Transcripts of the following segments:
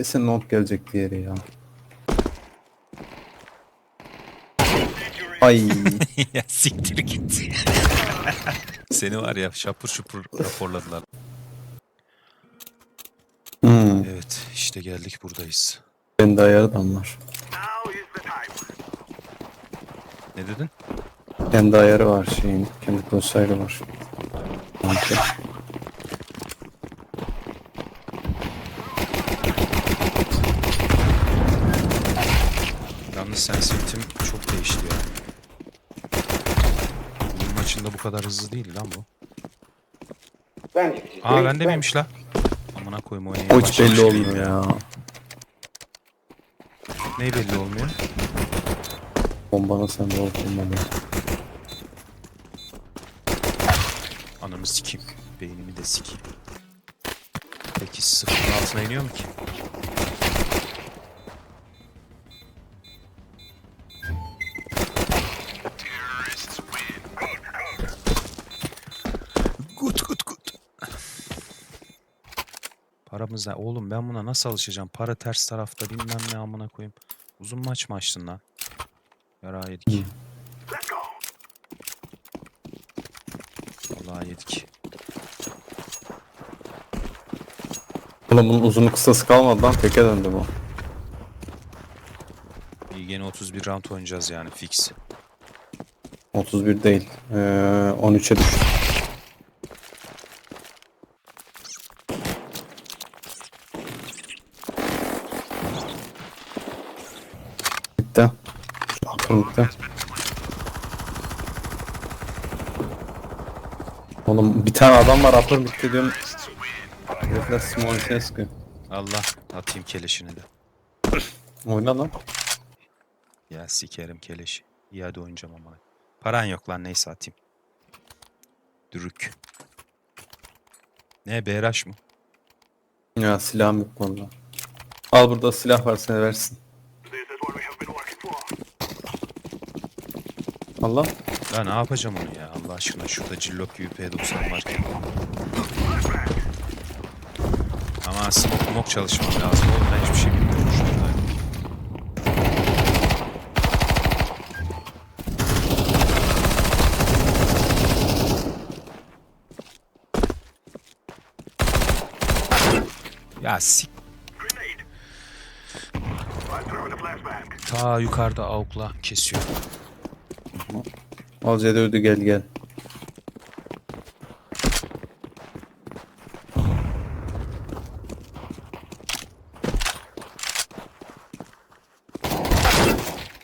Kesin long gelecek diğeri ya. Ay. ya siktir git. Seni var ya şapur şupur raporladılar. Hmm. Evet işte geldik buradayız. Bende ayarı da var. Ne dedin? Kendi ayarı var şeyin. Kendi crosshair'ı var. Sanki. Yalnız sensitivitim çok değişti ya. Bunun maçında bu kadar hızlı değil lan bu. Aa bende miymiş la? Amına koyayım oynayayım. O hiç belli olmuyor ya. Ne belli olmuyor? Bombana sen de olup olmadı. Anamı sikeyim. Beynimi de sikeyim. Peki sıfırın altına iniyor mu ki? Paramız ne? Oğlum ben buna nasıl alışacağım? Para ters tarafta bilmem ne amına koyayım. Uzun maç mı açtın lan? Yara yedik. Vallahi yedik. Oğlum bunun uzunu kısası kalmadı lan. Teke döndü bu. İyi gene 31 round oynayacağız yani fix. 31 değil. Ee, 13'e düştü. Bitti. Bitti. Oğlum bir tane adam var upper bitti diyorum. Herifler small içine sıkıyor. Allah atayım keleşini de. Oyna lan. Ya sikerim keleşi. İyi hadi oynayacağım ama. Paran yok lan neyse atayım. Dürük. Ne BRH mı? Ya silahım yok valla. Al burada silah var versin. Allah. Ya ne yapacağım onu ya Allah aşkına şurada cillop gibi P90 varken. Ama smoke mok çalışmam lazım oğlum ben hiçbir şey bilmiyorum şurada. Ya sik. Ta yukarıda avukla kesiyor. Al C4'ü gel gel.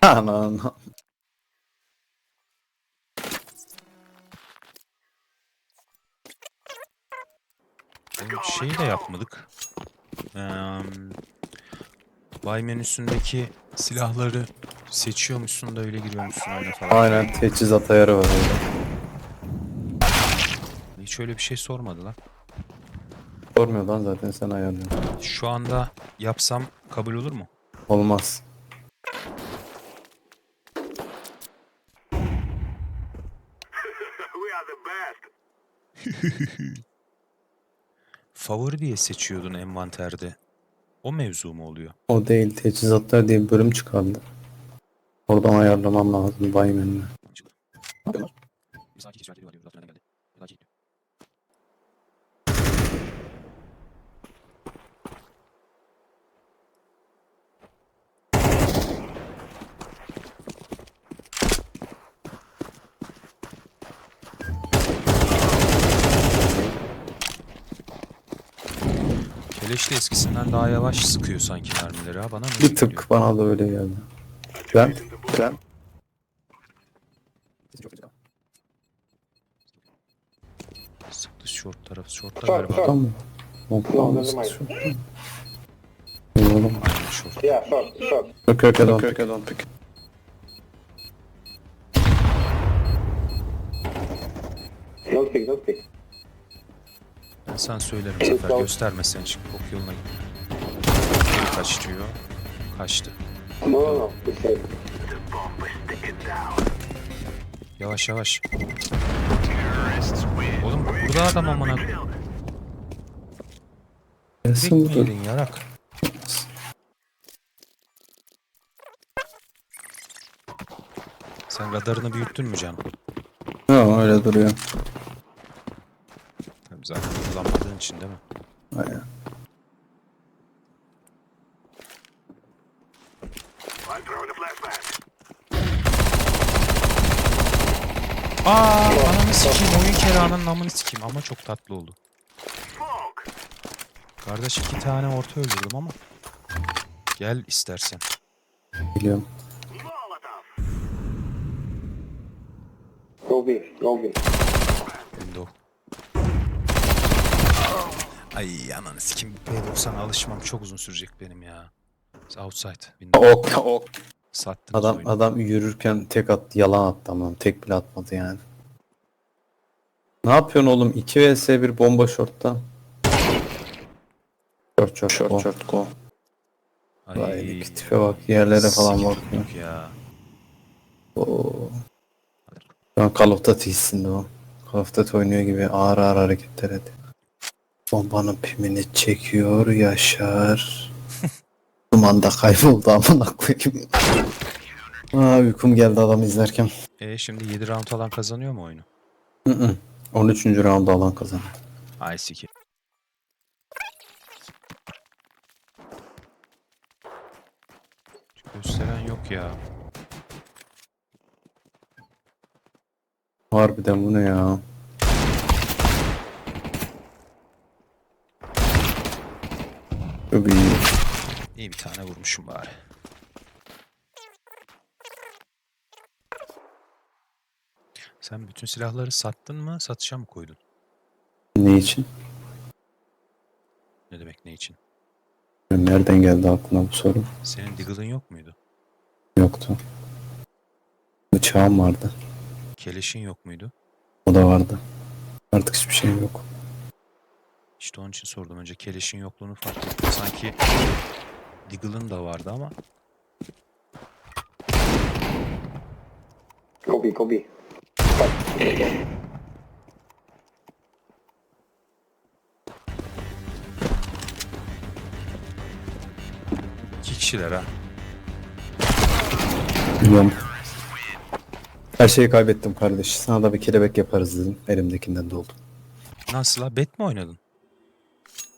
Anan. Şeyi de yapmadık. Eee Buy menüsündeki silahları seçiyormuşsun da öyle giriyormuşsun oyuna falan. Aynen teçhizat ayarı var orada. Hiç öyle bir şey sormadı lan. Sormuyor lan zaten sen ayarlıyorsun. Şu anda yapsam kabul olur mu? Olmaz. Favori diye seçiyordun envanterde. O mevzu mu oluyor? O değil teçhizatlar diye bir bölüm çıkardı. Oradan ayarlamam lazım bay menüne. Keleş de eskisinden daha yavaş sıkıyor sanki mermileri ha bana mı? Bir geliyor? tık bana da öyle geldi. Ben, ben. Sıktı short tarafı. Short'ta Short, galiba. Tamam. Mısın? doesn't mind. Oğlum. Aynen short. Yeah, short, short. Okay, okay, don't pick, don't pick. Don't pick, don't pick. Ben sana söylerim Zafer. Göstermesen çık. Ok yoluna git. Kaç diyor. Kaçtı. Yavaş yavaş. Oğlum burada adam amına. Bekleyin yarak. Sen radarını büyüttün mü canım? Ha öyle duruyor. Zaten kullanmadığın için değil mi? Aynen. Aa, ananı sikeyim oyun keranın namını sikeyim ama çok tatlı oldu. Kardeş iki tane orta öldürdüm ama. Gel istersen. Biliyorum. Go B, go B. Ay ananı sikeyim P90'a alışmam çok uzun sürecek benim ya. Outside. Ok ok. Sattınız Adam oyunu. adam yürürken tek attı yalan attı ama tek bile atmadı yani. Ne yapıyorsun oğlum? 2 vs 1 bomba short'ta. Short short short, short go. Ay, Vay tipe bak yerlere falan sikeyim bakıyor. yok ya. Oo. An Call of Duty hissinde o. Call of Duty oynuyor gibi ağır ağır hareketler ediyor. Bombanın pimini çekiyor Yaşar. Dumanda kayboldu amına koyayım. Aa uykum geldi adam izlerken. E şimdi 7 round alan kazanıyor mu oyunu? Hı hı. 13. roundda alan kazandı. Ay sikeyim. Gösteren yok ya. Harbiden bu ne ya? Çok iyi. İyi bir tane vurmuşum bari. Sen bütün silahları sattın mı, satışa mı koydun? Ne için? Ne demek ne için? Nereden geldi aklına bu soru? Senin Deagle'ın yok muydu? Yoktu. Bıçağım vardı. Keleşin yok muydu? O da vardı. Artık hiçbir şeyim yok. İşte onun için sordum önce. Keleşin yokluğunu fark ettim. Sanki Deagle'ın da vardı ama go B. iki kişiler ha. Biliyorum. Her şeyi kaybettim kardeş. Sana da bir kelebek yaparız dedim. Elimdekinden doldum. Nasıl ha? Bet mi oynadın?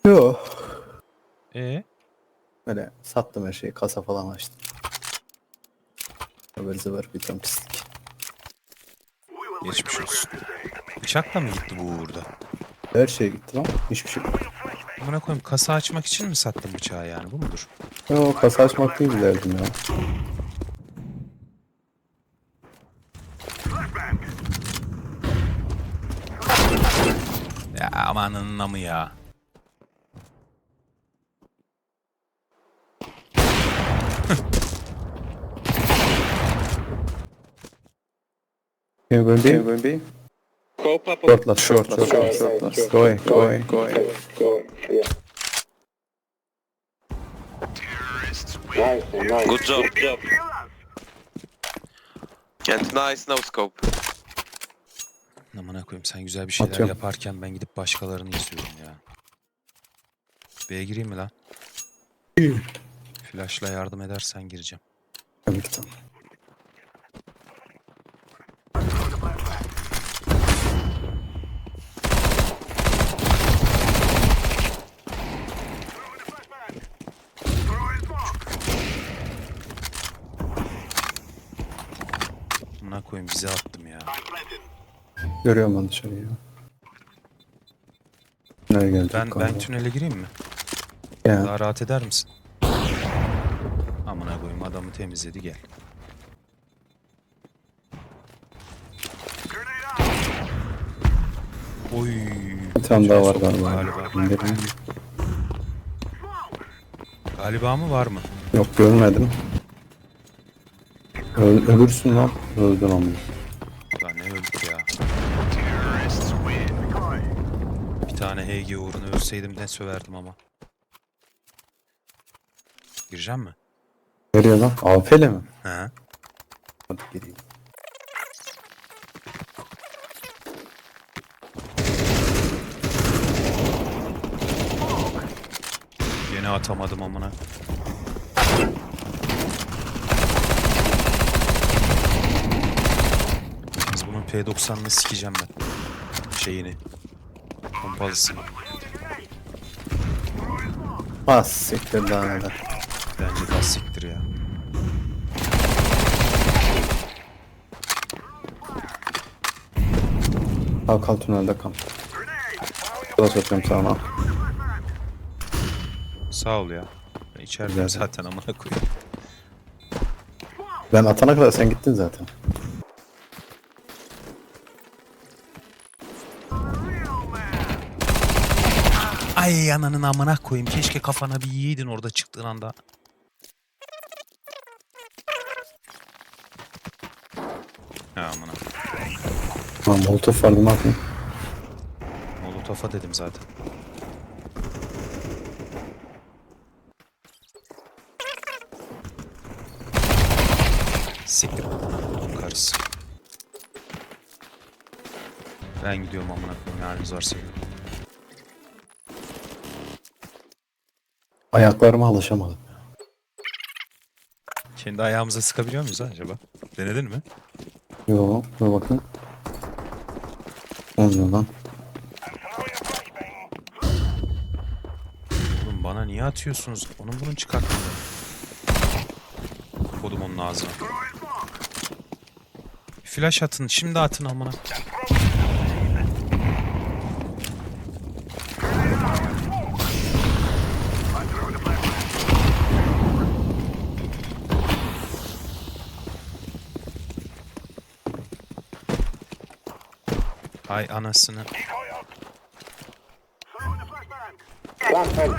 Yok. E Öyle sattım her şeyi. Kasa falan açtım. Haber zıvır bir ton pislik. geçmiş olsun. Bıçakla mı gitti bu uğurda? Her şey gitti lan. Hiçbir şey yok. Buna koyayım kasa açmak için mi sattın bıçağı yani bu mudur? Yok kasa açmak değil derdim ya. Ya amanın namı ya. Can you go in B? Can you go in B? Go pop Short last, short, short, short, short last. Go away, go away. Go, go, yeah. Nice, nice. Good job. Good job. And nice no scope. Amına koyayım sen güzel bir şeyler Atıyorum. yaparken ben gidip başkalarını izliyorum ya. B'ye gireyim mi lan? Flash'la yardım edersen gireceğim. Tabii ki tamam. Amına koyayım bize attım ya. Görüyorum ben dışarıyı. Nereye gelecek Ben galiba? ben tünele gireyim mi? Ya, Daha rahat eder misin? Amına koyayım adamı temizledi gel. Oy. bir tane daha var galiba. Galiba. İndirim. Galiba mı var mı? Yok görmedim. Öl, ölürsün lan. Öldün ama. HG uğruna ölseydim ne söverdim ama. Gireceğim mi? Nereye lan? AFL mi? He. Hadi gireyim. Yine atamadım amına. P90'ını sikeceğim ben. Şeyini. Pompalısını. Bas siktir daha neler. Bence daha siktir ya. Kal kal tünelde kal. Kılaç atıyorum sana. Sağ ol ya. Ben içerideyim zaten amına koyayım. Ben atana kadar sen gittin zaten. Ay ananın amına koyayım. Keşke kafana bir yiyeydin orada çıktığın anda. Ha amına. Ha molotof vardı ne yapayım? Molotof'a dedim zaten. Siktir karısı. Ben gidiyorum amına koyayım. Haliniz varsa görün. Ayaklarıma alışamadım. Kendi ayağımıza sıkabiliyor muyuz acaba? Denedin mi? Yo dur bakın. Olmuyor lan. Oğlum bana niye atıyorsunuz? Onun bunun çıkartın. Kodum onun ağzına. Flash atın. Şimdi atın amına. Hay anasını. Plant, plant.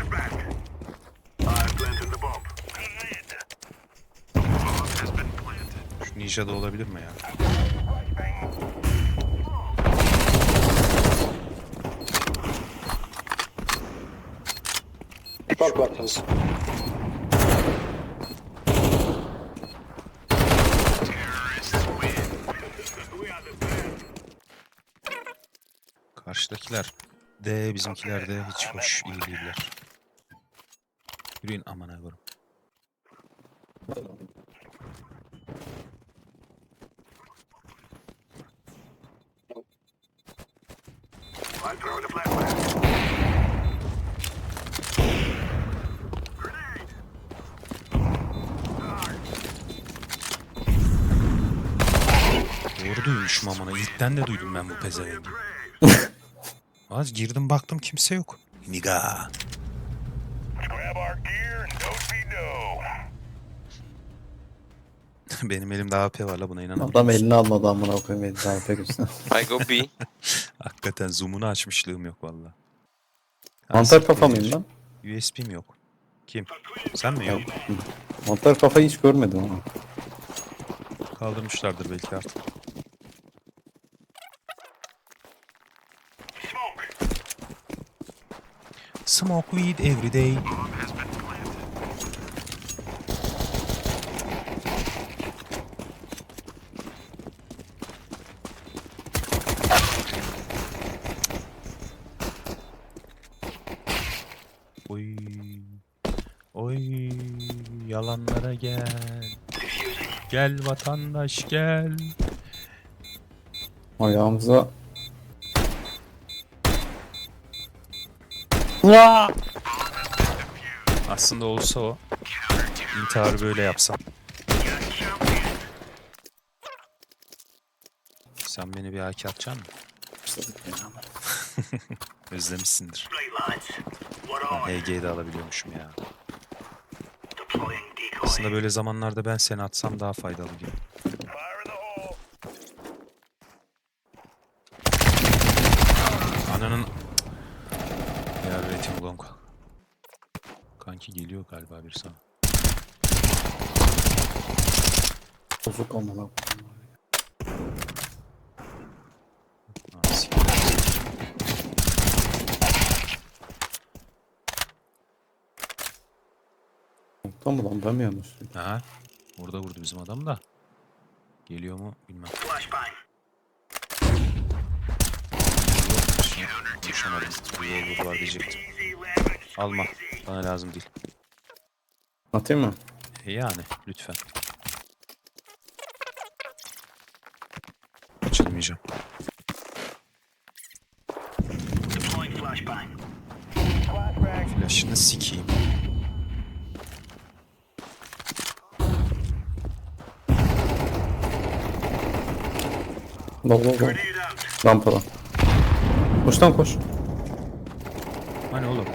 Şu ninja da olabilir mi ya? Short button. D, bizimkiler de hiç hoş iyi değiller. Yürüyün amına koyayım. Doğru duymuşum amına. İlkten de duydum ben bu pezevengi. Az girdim baktım kimse yok. Niga. Benim elimde AP var la buna inanamıyorum. Adam elini almadı amına koyayım elini AWP göster. I go B. Hakikaten zoom'unu açmışlığım yok valla. Mantar kafa mıyım lan? USB'm yok. Kim? Sen mi yok? Mantar kafayı hiç görmedim ama. Kaldırmışlardır belki artık. Smoke weed every day. Oy. Oy. Yalanlara gel. Gel vatandaş gel. Ayağımıza Aslında olsa o. İntiharı böyle yapsam. Sen beni bir AK atacaksın mı? Özlemişsindir. Ben HG'yi de alabiliyormuşum ya. Aslında böyle zamanlarda ben seni atsam daha faydalı gibi. Ananın... Ya rating long. Kanki geliyor galiba bir sana. bozuk amına mı lan ben mi yanlış? Aha. Orada vurdu bizim adam da. Geliyor mu bilmem. Konuşamadım. Revolver var diyecektim. Alma. Bana lazım değil. Atayım mı? E yani lütfen. Açılım oynamayacağım. Flash'ını sikeyim. Bak bak bak. Rampada. Koş lan koş. Hani oğlum?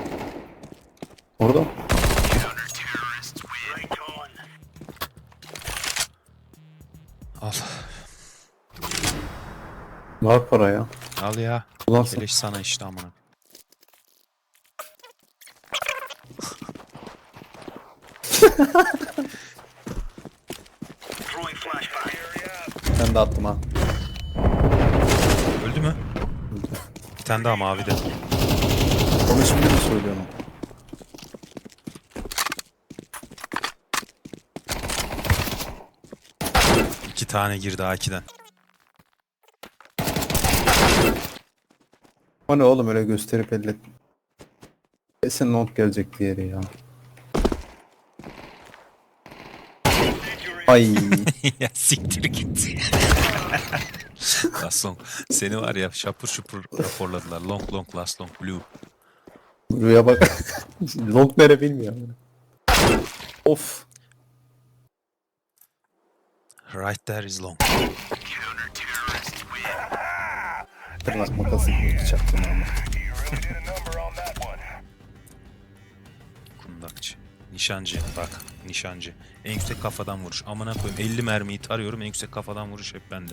Orada. Al. Var para ya. Al ya. Kullansın. Keleş sana işte amına. Ben de attım ha. Öldü mü? Bir tane daha mavide. Onu şimdi mi söylüyorum? İki tane girdi A2'den. O ne oğlum öyle gösterip ellet. Kesin not gelecek diğeri ya. Ay. ya siktir git. last long. Seni var ya şapur şupur raporladılar. Long long last long blue. Rüya bak. Long nere bilmiyorum. Of. Right there is long. Tırnak makası çaktım ama. You really did a number on that one. Kundakçı. Nişancı bak nişancı. En yüksek kafadan vuruş. Amına koyayım 50 mermiyi tarıyorum en yüksek kafadan vuruş hep bende.